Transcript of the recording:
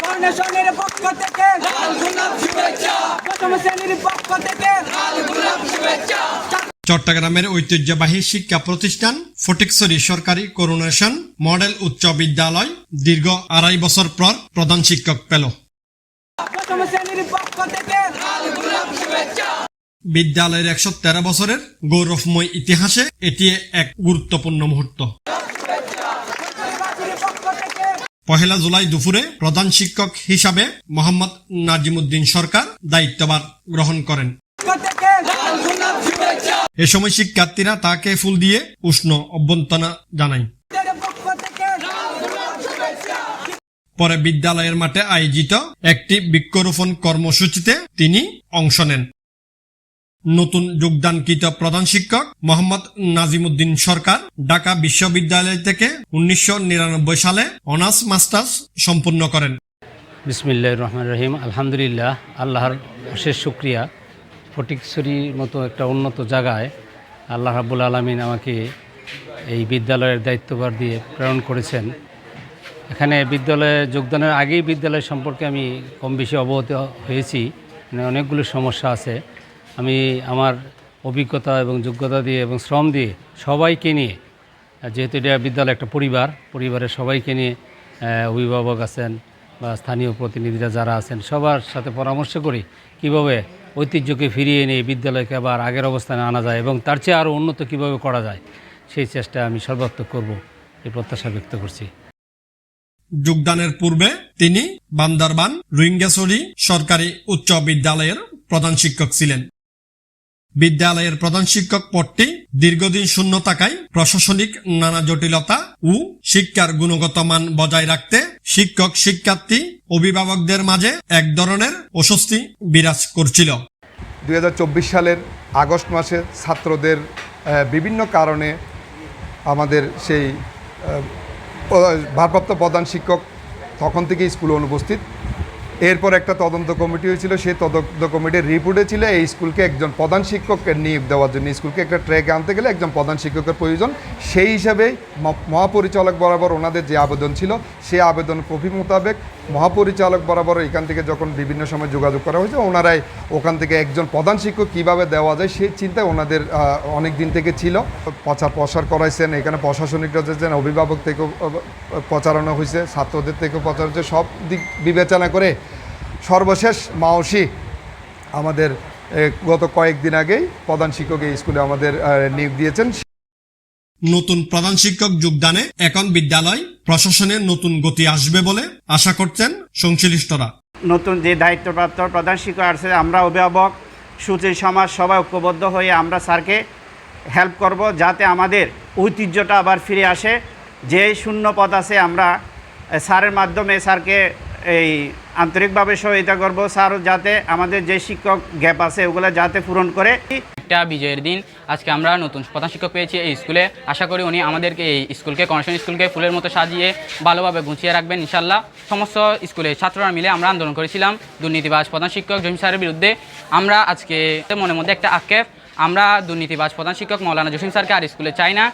ফাউন্ডেশনের পক্ষ থেকে প্রথম শ্রেণির পক্ষ থেকে চট্টগ্রামের ঐতিহ্যবাহী শিক্ষা প্রতিষ্ঠান ফটিকছড়ি সরকারি করুণেশন মডেল উচ্চ বিদ্যালয় দীর্ঘ আড়াই বছর পর প্রধান শিক্ষক পেল। বিদ্যালয়ের একশো তেরো বছরের গৌরবময় ইতিহাসে এটি এক গুরুত্বপূর্ণ মুহূর্ত। পহেলা জুলাই দুপুরে প্রধান শিক্ষক হিসাবে মোহাম্মদ নাজিমুদ্দিন সরকার দায়িত্বভার গ্রহণ করেন। এ সময় শিক্ষার্থীরা তাকে ফুল দিয়ে উষ্ণ অভ্যন্তনা জানায়। পরে বিদ্যালয়ের মাঠে আয়োজিত একটি বৃক্ষরোপণ কর্মসূচিতে তিনি অংশ নেন। নতুন যোগদানকৃত প্রধান শিক্ষক মোহাম্মদ নাজিমুদ্দিন সরকার ঢাকা বিশ্ববিদ্যালয় থেকে উনিশশো নিরানব্বই সালে অনার্স, মাস্টার্স সম্পূর্ণ করেন। বিসমিল্লাহ রহমান রহিম। আলহামদুলিল্লাহ, আল্লাহর অশেষ শুক্রিয়া। ফটিকছড়ির মতো একটা উন্নত জায়গায় আল্লাহ রাবুল আলমিন আমাকে এই বিদ্যালয়ের দায়িত্বভার দিয়ে প্রেরণ করেছেন। এখানে বিদ্যালয়ে যোগদানের আগেই বিদ্যালয় সম্পর্কে আমি কম বেশি অবগত হয়েছি। মানে অনেকগুলো সমস্যা আছে। আমি আমার অভিজ্ঞতা এবং যোগ্যতা দিয়ে এবং শ্রম দিয়ে সবাইকে নিয়ে, যেহেতু এটা বিদ্যালয় একটা পরিবার, পরিবারের সবাইকে নিয়ে অভিভাবক আছেন বা স্থানীয় প্রতিনিধিরা যারা আছেন, সবার সাথে পরামর্শ করি কীভাবে ঐতিহ্যকে ফিরিয়ে এই বিদ্যালয়কে আবার আগের অবস্থানে আনা যায় এবং তার চেয়ে আরও উন্নত কীভাবে করা যায়, সেই চেষ্টা আমি সর্বাত্মক করব, এই প্রত্যাশা ব্যক্ত করছি। যোগদানের পূর্বে তিনি বান্দারবান রুইঙ্গাসরি সরকারি উচ্চ বিদ্যালয়ের প্রধান শিক্ষক ছিলেন। বিদ্যালয়ের প্রধান শিক্ষক পদটি দীর্ঘদিন শূন্য থাকায় প্রশাসনিক নানা জটিলতা ও শিক্ষার গুণগত মান বজায় রাখতে শিক্ষক, শিক্ষার্থী, অভিভাবকদের মাঝে এক ধরনের অস্বস্তি বিরাজ করছিল। দুই হাজার চব্বিশ সালের আগস্ট মাসে ছাত্রদের বিভিন্ন কারণে আমাদের সেই ভারপ্রাপ্ত প্রধান শিক্ষক তখন থেকে স্কুলে অনুপস্থিত। এরপর একটা তদন্ত কমিটি হয়েছিল, সেই তদন্ত কমিটির রিপোর্টে ছিল এই স্কুলকে একজন প্রধান শিক্ষককে নিয়োগ দেওয়ার জন্য। স্কুলকে একটা ট্র্যাকে আনতে গেলে একজন প্রধান শিক্ষকের প্রয়োজন। সেই হিসাবেই ম- মহাপরিচালক বরাবর ওনাদের যে আবেদন ছিল, সেই আবেদন কপি মোতাবেক মহাপরিচালক বরাবর এখান থেকে যখন বিভিন্ন সময় যোগাযোগ করা হয়েছে, ওনারাই ওখান থেকে একজন প্রধান শিক্ষক কীভাবে দেওয়া যায় সেই চিন্তা ওনাদের অনেক দিন থেকে ছিল। প্রচার প্রসার করাইছেন, এখানে প্রশাসনিকরা যাচ্ছেন অভিভাবক থেকেও প্রচারণা হয়েছে ছাত্রদের থেকেও প্রচার হয়েছে সব দিক বিবেচনা করে সর্বশেষ মাওসি আমাদের গত কয়েকদিন আগেই প্রধান শিক্ষক এই স্কুলে আমাদের নিয়োগ দিয়েছেন। নতুন প্রধান শিক্ষক যোগদানে এখন বিদ্যালয় প্রশাসনে নতুন গতি আসবে বলে আশা করছেন সংশ্লিষ্টরা। নতুন যে দায়িত্বপ্রাপ্ত প্রধান শিক্ষক আছে আমরা অভিভাবক সুচির সমাজ সবাই ঐক্যবদ্ধ হয়ে আমরা স্যারকে হেল্প করব যাতে আমাদের ঐতিহ্যটা আবার ফিরে আসে। যে শূন্য পদ আছে আমরা স্যারের মাধ্যমে স্যারকে এই আন্তরিকভাবে সহায়তা করব স্যার, যাতে আমাদের যে শিক্ষক গ্যাপ আছে, ওগুলো যাতে পূরণ করে। একটা বিজয়ের দিন। আজকে আমরা নতুন প্রধান শিক্ষক পেয়েছি এই স্কুলে। আশা করি উনি আমাদেরকে এই স্কুলকে কনেকশন স্কুলকে ফুলের মতো সাজিয়ে ভালোভাবে গুছিয়ে রাখবেন ইনশাল্লাহ সমস্ত স্কুলের ছাত্ররা মিলে আমরা আন্দোলন করেছিলাম দুর্নীতিবাজ প্রধান শিক্ষক জহিম স্যারের বিরুদ্ধে। আমরা আজকে মনের মধ্যে একটা আক্ষেপ, আমরা দুর্নীতিবাজ প্রধান শিক্ষক মৌলানা জসিম স্যারকে আর স্কুলে চাই না।